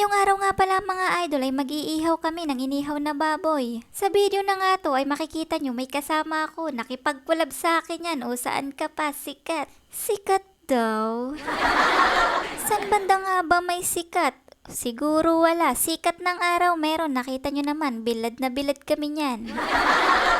Ngayong araw nga pala mga idol ay mag-iihaw kami ng inihaw na baboy. Sa video na nga to ay makikita nyo may kasama ako. Nakipagkulab sa akin yan. O saan ka pa? Sikat. Sikat daw. San banda nga ba may sikat? Siguro wala. Sikat ng araw meron. Nakita nyo naman. Bilad na bilad kami niyan.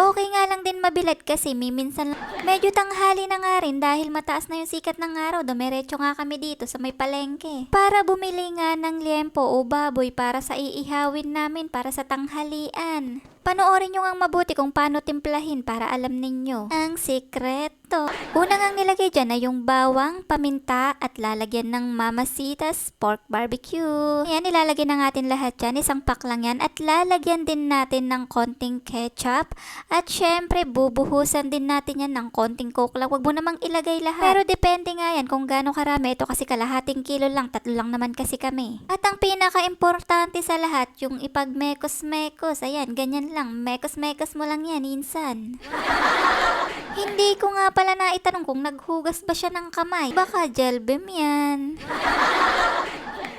Okay nga lang din mabilad kasi miminsan lang. Medyo tanghali na nga rin dahil mataas na yung sikat ng araw. Dumiretso nga kami dito sa may palengke. Para bumili nga ng liempo o baboy para sa iihawin namin para sa tanghalian. Panoorin nyo ang mabuti kung paano timplahin para alam ninyo ang sikreto. Una nga nilagay dyan ay yung bawang, paminta at lalagyan ng mamasitas pork barbecue. Yan, ilalagay na natin lahat dyan. Isang pack lang yan. At lalagyan din natin ng konting ketchup. At syempre, bubuhusan din natin yan ng konting coke lang. Huwag mo namang ilagay lahat. Pero depende nga yan kung gaano karami. Ito kasi kalahating kilo lang. Tatlo lang naman kasi kami. At ang pinaka-importante sa lahat, yung ipag-mekos-mekos. Ayan, ganyan lang. Mekos-mekos mo lang yan, insan. Hindi ko nga pala naitanong kung naghugas ba siya ng kamay. Baka gel beam yan.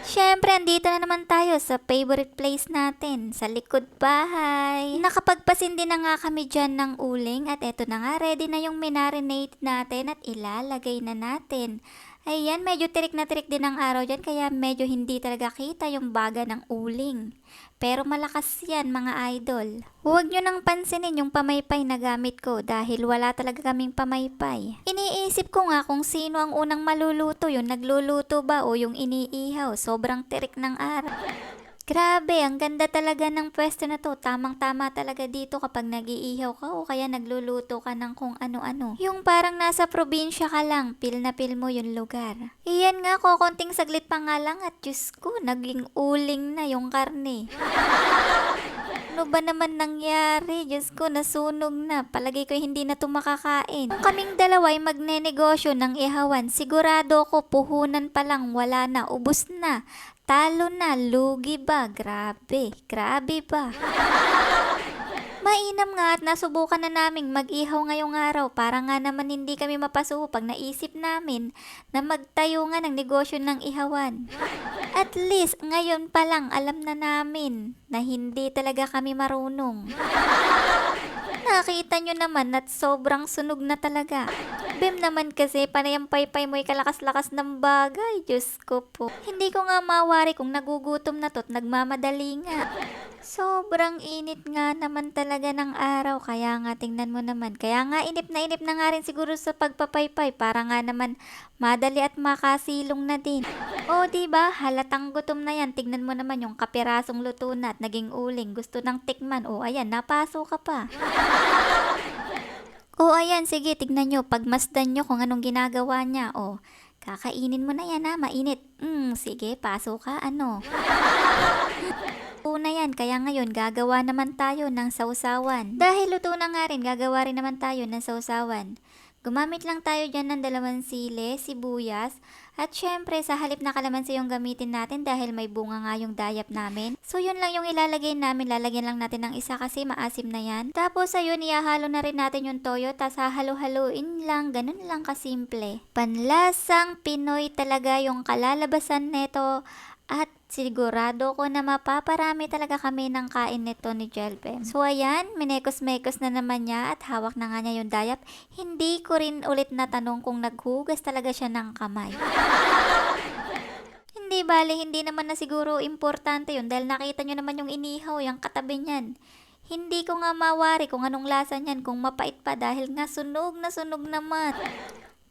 Siyempre, andito na naman tayo sa favorite place natin, sa likod bahay. Nakapagpasindi na nga kami dyan ng uling at eto na nga, ready na yung minarinate natin at ilalagay na natin. Ayan, medyo tirik na tirik din ang araw dyan kaya medyo hindi talaga kita yung baga ng uling. Pero malakas yan mga idol. Huwag nyo nang pansinin yung pamaypay na gamit ko dahil wala talaga kaming pamaypay. Iniisip ko nga kung sino ang unang maluluto, yung nagluluto ba o yung iniihaw. Sobrang tirik ng araw. Grabe, ang ganda talaga ng pwesto na to. Tamang-tama talaga dito kapag nag-iihaw ka o kaya nagluluto ka ng kung ano-ano. Yung parang nasa probinsya ka lang, pil na pil mo yung lugar. Iyan nga, kukunting saglit pa nga lang at Diyos ko, naging uling na yung karne. Ano ba naman nangyari? Diyos ko, nasunog na. Palagay ko hindi na ito makakain. Kung kaming dalawa ay magnenegosyo ng ihawan, sigurado ko puhunan pa lang, wala na, ubus na. Talo na, lugi ba? Grabe, grabe ba? Mainam nga at nasubukan na naming mag-ihaw ngayong araw para nga naman hindi kami mapasuko pag naisip namin na magtayo nga ng negosyo ng ihawan. At least ngayon pa lang alam na namin na hindi talaga kami marunong. Nakita nyo naman at sobrang sunog na talaga. Bim naman kasi panay ang paypay mo'y kalakas-lakas ng bagay. Diyos ko po. Hindi ko nga mawari kung nagugutom na to't nagmamadali nga. Sobrang init nga naman talaga ng araw. Kaya nga tingnan mo naman. Kaya nga inip na inip na nga rin siguro sa pagpapaypay para nga naman madali at makasilong na din. O di ba halatang gutom na yan. Tignan mo naman yung kapirasong luto na at naging uling. Gusto ng tikman. O ayan, napaso ka pa. O ayan, sige, tignan nyo. Pagmasdan nyo kung anong ginagawa niya. O, kakainin mo na yan ha, mainit. Hmm, sige, paso ka, ano. Una yan, kaya ngayon gagawa naman tayo ng sausawan. Dahil luto na nga rin, gagawa rin naman tayo ng sausawan. Gumamit lang tayo dyan ng dalawang sile, sibuyas, at syempre sa halip na kalamansi yung gamitin natin dahil may bunga nga yung dayap namin. So yun lang yung ilalagay namin, lalagyan lang natin ng isa kasi maasim na yan. Tapos ayun, ihahalo na rin natin yung toyo, tas hahalo-haluin lang, ganun lang kasimple. Panlasang Pinoy talaga yung kalalabasan neto at sigurado ko na mapaparami talaga kami ng kain nito ni Jelbem. So ayan, minekos-mekos na naman niya at hawak na nga niya yung dayap. Hindi ko rin ulit natanong kung naghugas talaga siya ng kamay. hindi bali, hindi naman na siguro importante yun dahil nakita nyo naman yung inihaw, yung katabi niyan. Hindi ko nga mawari kung anong lasa niyan, kung mapait pa dahil nga sunog na sunog naman.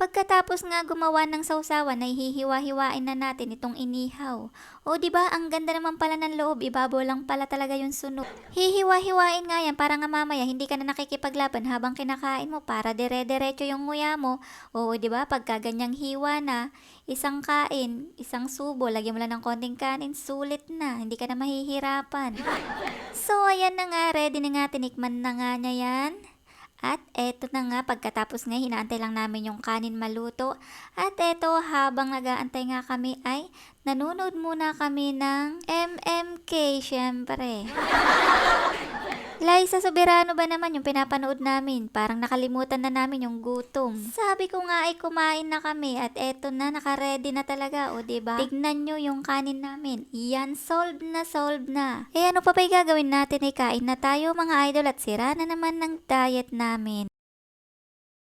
Pagkatapos nga gumawa ng sausawan, ay hihiwa-hiwain na natin itong inihaw. O di ba ang ganda naman pala ng loob, ibabaw lang pala talaga yung sunog. Hihiwa-hiwain nga yan para nga mamaya hindi ka na nakikipaglaban habang kinakain mo para dire-diretso yung nguya mo. O di ba pagka ganyang hiwa na, isang kain, isang subo, lagyan mo lang ng konting kanin, sulit na, hindi ka na mahihirapan. So ayan na nga, ready na nga, tinikman na nga niya yan. At eto na nga, pagkatapos nga hinaantay lang namin yung kanin maluto. At eto, habang nagaantay nga kami ay nanonood muna kami ng MMK, syempre. Liza Soberano ba naman yung pinapanood namin? Parang nakalimutan na namin yung gutom. Sabi ko nga ay kumain na kami at eto na, nakaredy na talaga, o ba? Tignan nyo yung kanin namin. Yan, solved na, solved na. Eh ano pa ba gagawin natin? Eh, kain na tayo mga idol at sira na naman ng diet namin.